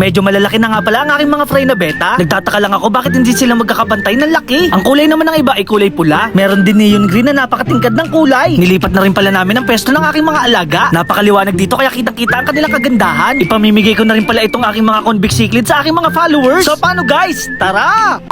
Medyo malalaki na nga pala ang aking mga fry na beta. Nagtataka lang ako bakit hindi sila magkakapantay ng laki. Ang kulay naman ng iba ay kulay pula. Meron din neon green na napakatingkad ng kulay. Nilipat na rin pala namin ang pesto ng aking mga alaga. Napakaliwanag dito kaya kitang-kita ang kanilang kagandahan. Ipamimigay ko na rin pala itong aking mga convict cichlid sa aking mga followers. So paano guys? Tara!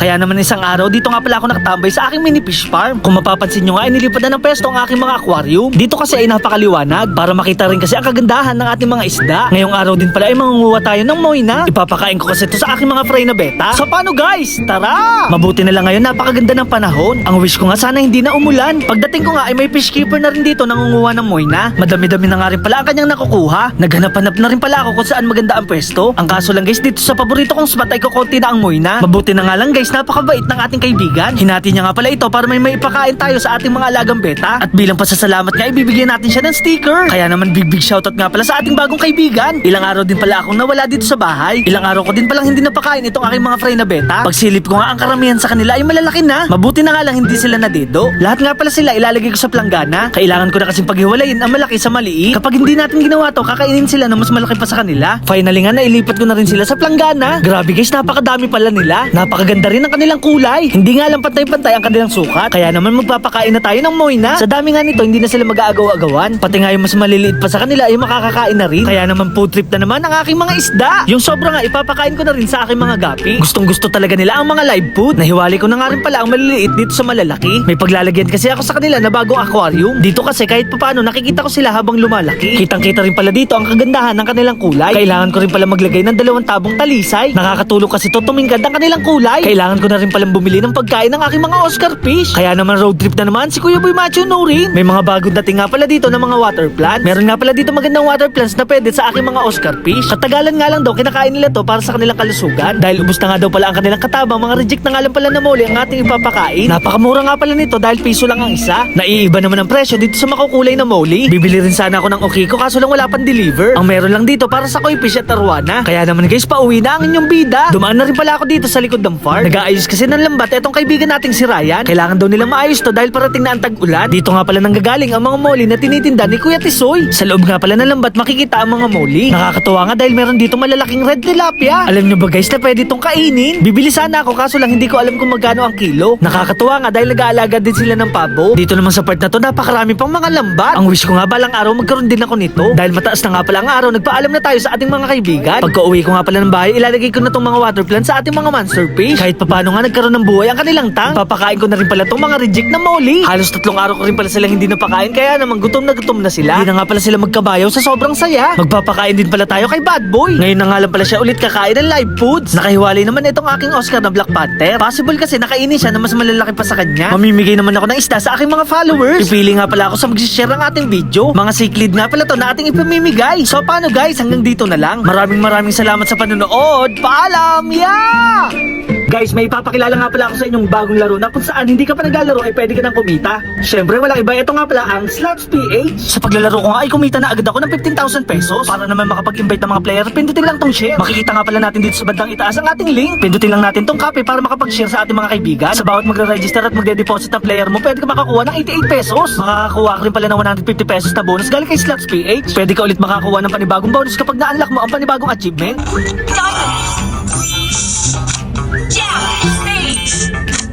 Kaya naman isang araw, dito nga pala ako nakatambay sa aking mini fish farm. Kung mapapansin nyo nga, ay nilipad na ng pesto ang aking mga aquarium. Dito kasi ay napakaliwanag para makita rin kasi ang kagandahan ng ating mga isda. Ngayong araw din pala ay mangunguha tayo ng moina. Ipapakain ko kasi ito sa aking mga fry na beta. So paano guys? Tara! Mabuti na lang ngayon, napakaganda ng panahon. Ang wish ko nga sana hindi na umulan. Pagdating ko nga ay may fish keeper na rin dito nangunguha ng moina. Madami-dami na nga rin pala ang kanyang nakukuha. Naghanap-hanap na rin pala ako kung saan maganda ang pwesto. Ang kaso lang guys, dito sa paborito kong spot ay kukunti na ang moina. Mabuti na nga lang guys, napakabait ng ating kaibigan. Hinati niya nga pala ito para may maipakain tayo sa ating mga alagang beta. At bilang pasasalamat nga, ibibigyan natin siya ng sticker. Kaya naman big big shoutout nga pala sa ating bagong kaibigan. Ilang araw din pala akong nawala dito sa bahay. Ilang araw ko din palang hindi napakain itong aking mga fry na beta. Pagsilip ko nga ang karamihan sa kanila ay malalaki na. Mabuti na nga lang hindi sila nadedo. Lahat nga pala sila ilalagay ko sa planggana. Kailangan ko na kasing paghiwalayin ang malaki sa maliit. Kapag hindi natin ginawa to, kakainin sila na mas malaki pa sa kanila. Finally nga, nailipat ko na rin sila sa planggana. Grabe guys, napakadami pala nila. Napakaganda rin ang kanilang kulay. Hindi nga lang pantay-pantay ang kanilang sukat. Kaya naman magpapakain na tayo ng moina. Sa dami nga nito, hindi na sila mag-aagaw-agawan. Pati nga yung mas maliliit pa sa kanila ay makakakain na rin. Kaya naman food trip na naman ang aking mga isda. Yung sobra nga, ipapakain ko na rin sa aking mga gapi. Gustong gusto talaga nila ang mga live food. Nahiwali ko na nga rin pala ang maliliit dito sa malalaki. May paglalagyan kasi ako sa kanila na bagong aquarium. Dito kasi kahit papaano nakikita ko sila habang lumalaki. Kitang-kita rin pala dito ang kagandahan ng kanilang kulay. Kailangan ko rin pala maglagay ng dalawang tabong talisay. Nakakatulong kasi to tumingkad ang kanilang kulay. Kailangan ko na rin palang bumili ng pagkain ng aking mga Oscar fish. Kaya naman road trip na naman si Kuya Boy Macho no rin. May mga bagong dating nga pala dito ng mga water plants. Meron nga pala dito magandang water plants na pwede sa aking mga Oscar fish. Katagalan nga lang daw kinakain nila to para sa kanilang kalusugan. Dahil ubus na nga daw pala ang kanilang katabang mga reject na nga lang pala na muli ang ating ipapakain. Napakamura nga pala nito dahil piso lang ang isa. Naiiba naman ang presyo dito sa makukulay na moli. Bibili rin sana ako ng Okiko kaso lang wala pang deliver. Ang meron lang dito para sa koi fish at arwana. Kaya naman guys, pauwi na ang inyong bida. Dumaan na rin pala ako dito sa likod ng farm. Nag-aayos kasi ng lambat etong kaibigan nating si Ryan. Kailangan daw nilang maayos to dahil parating na ang tag-ulan. Dito nga pala nanggagaling ang mga moli na tinitinda ni Kuya Tisoy. Sa loob nga pala ng lambat makikita ang mga moli. Nakakatuwa nga dahil meron dito malalaking red tilapia. Alam nyo ba guys na pwede itong kainin? Bibili sana ako kaso lang hindi ko alam kung magkano ang kilo. Nakakatuwa nga dahil nag-aalaga din sila ng pabo. Dito naman sa part na to napakarami pang mga lambat. Ang wish ko nga balang araw magkaroon din ako nito. Dahil mataas na nga pala ang araw, nagpaalam na tayo sa ating mga kaibigan. Pagka uwi ko nga pala ng bahay, ilalagay ko na tong mga water plants sa ating mga monster fish. Kahit papano nga nagkaroon ng buhay ang kanilang tang. Papakain ko na rin pala tong mga reject na moli. Halos tatlong araw ko rin pala silang hindi napakain kaya naman gutom na gutom na sila. Hindi na nga pala sila magkabayaw sa sobrang saya. Magpapakain din pala tayo kay Bad Boy. Ngayon na nga lang pala siya ulit kakain ng live foods. Nakahiwalay naman itong aking Oscar na Black Panther. Possible kasi nakainin siya na mas malalaki pa sa kanya. Mamimigay naman ako ng isda sa aking mga followers. Pipili nga pala ako sa mag-share ng ating video. Mga siklid nga pala to na ating ipamimigay. So paano guys, hanggang dito na lang. Maraming maraming salamat sa panonood. Paalam! Yeah! Guys, may ipapakilala nga pala ako sa inyong bagong laro na kung saan hindi ka pa naglalaro ay pwede ka nang kumita. Siyempre, walang iba. Ito nga pala ang Slots PH. Sa paglalaro ko nga ay kumita na agad ako ng 15,000 pesos. Para naman makapag-invite ng mga player, pindutin lang tong share. Makikita nga pala natin dito sa bandang itaas ang ating link. Pindutin lang natin tong copy para makapag-share sa ating mga kaibigan. Sa bawat magre-register at magde-deposit ng player mo, pwede ka makakuha ng 88 pesos. Makakakuha ka rin pala ng 150 pesos na bonus galing kay Slots PH. Pwede ka ulit makakuha ng panibagong bonus kapag na-unlock mo ang panibagong achievement. Diamond.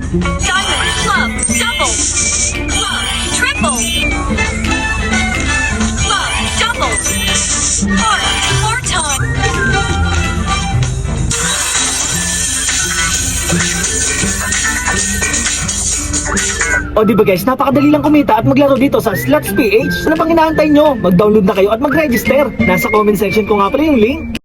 Diamond. Club. Double. Club. Triple. Club. Double. Four. Four time. O di ba guys, napakadali lang kumita at maglaro dito sa Slots PH. Ano pang inaantay nyo? Mag-download na kayo at mag-register. Nasa comment section ko nga pala yung link.